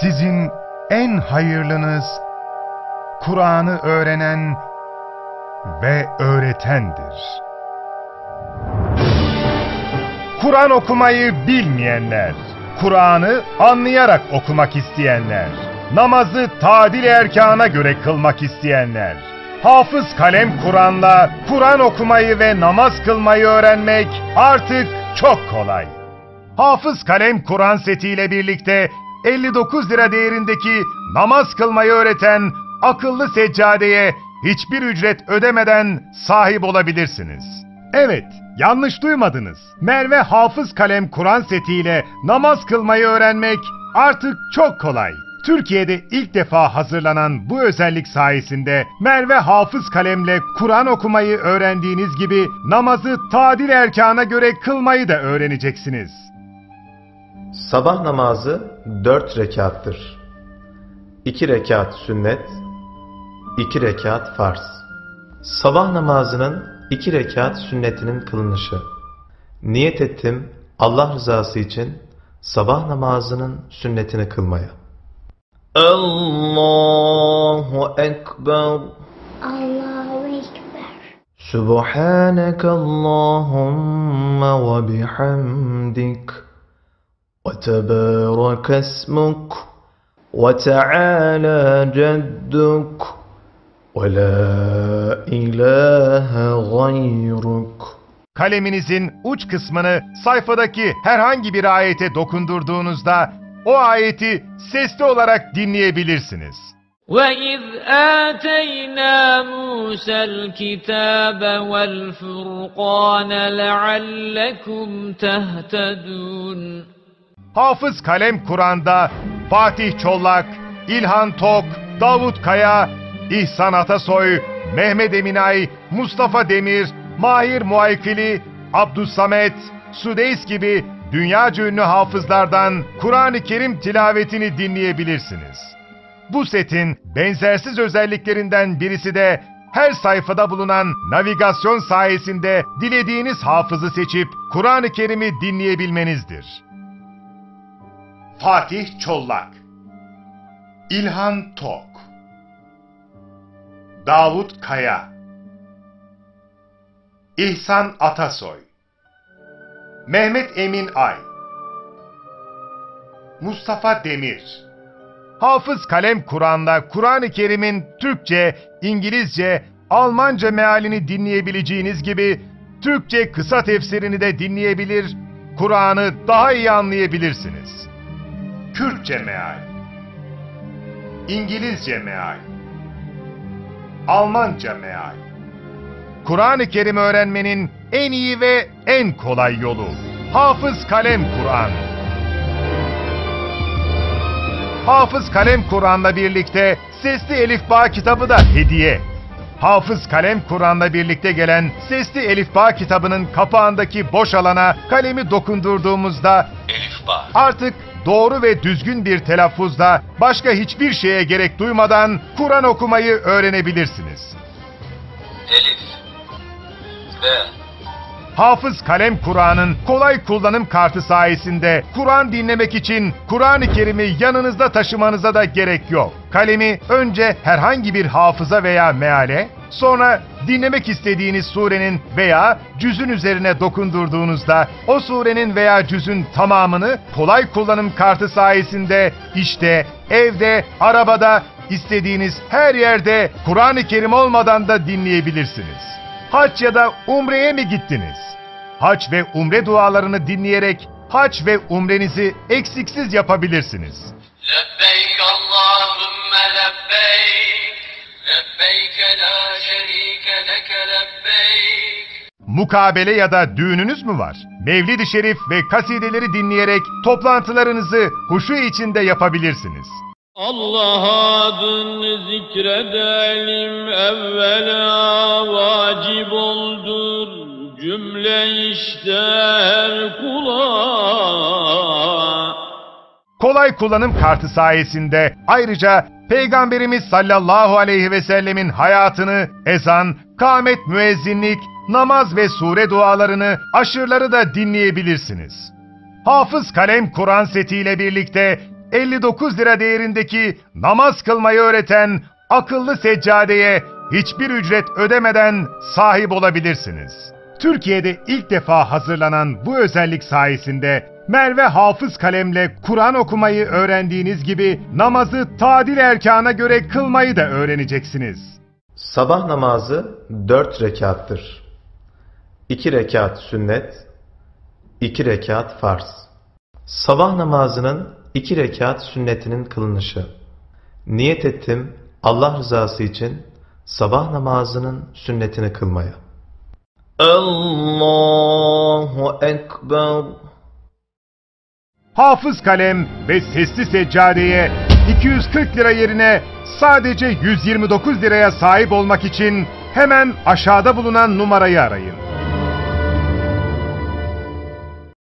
Sizin en hayırlınız Kur'an'ı öğrenen ve öğretendir. Kur'an okumayı bilmeyenler, Kur'an'ı anlayarak okumak isteyenler, namazı tadil erkana göre kılmak isteyenler, hafız kalem Kur'an'la Kur'an okumayı ve namaz kılmayı öğrenmek artık çok kolay. Hafız kalem Kur'an setiyle birlikte 59 lira değerindeki namaz kılmayı öğreten akıllı seccadeye hiçbir ücret ödemeden sahip olabilirsiniz. Evet, yanlış duymadınız. Merve Hafız Kalem Kur'an setiyle namaz kılmayı öğrenmek artık çok kolay. Türkiye'de ilk defa hazırlanan bu özellik sayesinde Merve Hafız Kalem'le Kur'an okumayı öğrendiğiniz gibi namazı tadil erkana göre kılmayı da öğreneceksiniz. Sabah namazı dört rekattır. İki rekat sünnet, iki rekat farz. Sabah namazının iki rekat sünnetinin kılınışı. Niyet ettim Allah rızası için sabah namazının sünnetini kılmaya. Allahu Ekber Allahu Ekber. Subhaneke Allahumma ve bihamdik ve tebarek esmuk ve teala cedduk ve la ilahe gayruk. Kaleminizin uç kısmını sayfadaki herhangi bir ayete dokundurduğunuzda o ayeti sesli olarak dinleyebilirsiniz. وَإِذْ آتَيْنَا مُوسَى الْكِتَابَ وَالْفُرْقَانَ لَعَلَّكُمْ تَهْتَدُونَ Hafız Kalem Kur'an'da Fatih Çollak, İlhan Tok, Davut Kaya, İhsan Atasoy, Mehmet Eminay, Mustafa Demir, Mahir Muaykili, Abdüssamet, Sudeys gibi dünyaca ünlü hafızlardan Kur'an-ı Kerim tilavetini dinleyebilirsiniz. Bu setin benzersiz özelliklerinden birisi de her sayfada bulunan navigasyon sayesinde dilediğiniz hafızı seçip Kur'an-ı Kerim'i dinleyebilmenizdir. Fatih Çollak. İlhan Tok. Davut Kaya. İhsan Atasoy. Mehmet Emin Ay. Mustafa Demir. Hafız Kalem Kur'an'da Kur'an-ı Kerim'in Türkçe, İngilizce, Almanca mealini dinleyebileceğiniz gibi Türkçe kısa tefsirini de dinleyebilir, Kur'an'ı daha iyi anlayabilirsiniz. Kürtçe meal İngilizce meal Almanca meal Kur'an-ı Kerim öğrenmenin en iyi ve en kolay yolu. Hafız Kalem Kur'an. Hafız Kalem Kur'an'la birlikte Sesli Elifba kitabı da hediye. Hafız Kalem Kur'an'la birlikte gelen Sesli Elifba kitabının kapağındaki boş alana kalemi dokundurduğumuzda Elifba. artık doğru ve düzgün bir telaffuzla başka hiçbir şeye gerek duymadan Kur'an okumayı öğrenebilirsiniz. Elif. B. Hafız Kalem Kur'an'ın kolay kullanım kartı sayesinde Kur'an dinlemek için Kur'an-ı Kerim'i yanınızda taşımanıza da gerek yok. Kalemi önce herhangi bir hafıza veya meale, sonra dinlemek istediğiniz surenin veya cüzün üzerine dokundurduğunuzda o surenin veya cüzün tamamını kolay kullanım kartı sayesinde işte evde, arabada, istediğiniz her yerde Kur'an-ı Kerim olmadan da dinleyebilirsiniz. Haç ya da umreye mi gittiniz? haç ve umre dualarını dinleyerek haç ve umrenizi eksiksiz yapabilirsiniz. Lebbeyk Allahümme lebbeyk, lebbeyk la şerike leke lebbeyk. Mukabele ya da düğününüz mü var? Mevlid-i Şerif ve kasideleri dinleyerek toplantılarınızı huşu içinde yapabilirsiniz. Allah adını zikredelim evvela vacib oldur cümle işte kula. Kolay kullanım kartı sayesinde ayrıca Peygamberimiz sallallahu aleyhi ve sellemin hayatını, ezan, kâmet müezzinlik, namaz ve sure dualarını, aşırları da dinleyebilirsiniz. Hafız Kalem Kur'an setiyle birlikte 59 lira değerindeki namaz kılmayı öğreten akıllı seccadeye hiçbir ücret ödemeden sahip olabilirsiniz. Türkiye'de ilk defa hazırlanan bu özellik sayesinde Merve Hafız kalemle Kur'an okumayı öğrendiğiniz gibi namazı tadil erkana göre kılmayı da öğreneceksiniz. Sabah namazı dört rekattır. İki rekat sünnet, iki rekat farz. Sabah namazının iki rekat sünnetinin kılınışı. Niyet ettim Allah rızası için sabah namazının sünnetini kılmaya. Allahu Ekber. Hafız kalem ve sesli seccadeye 240 lira yerine sadece 129 liraya sahip olmak için hemen aşağıda bulunan numarayı arayın.